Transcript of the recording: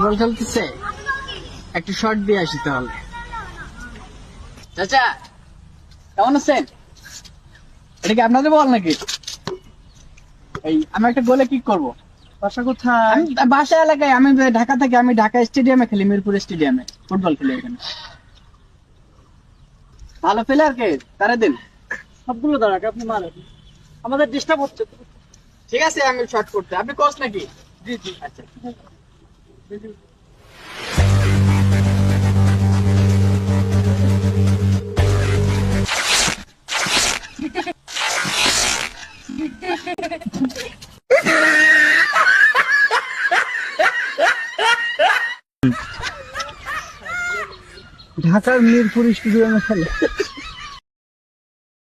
বল খেলতেছে একটু শর্ট দিয়ে আসি তাহলে। চাচা কেমন আছেন? এটা কি আপনাদের বল নাকি? এই আমি একটা গোলে কিক করব। বাসা কোথায়? বাসা এলাকায় আমি ঢাকা থেকে আমি ঢাকা স্টেডিয়ামে খেলি মিরপুর স্টেডিয়ামে ফুটবল খেলি এখানে। ভালো প্লেয়ার কে? তারা দিন। সবগুলো দাঁড়াক আপনি মারেন। আমাদের ডিস্টার্ব হচ্ছে। ঠিক আছে আমি শর্ট করতে। আপনি কোচ নাকি? জি জি। আচ্ছা। ঢাকার মিরপুর স্টেডিয়ামে খেলে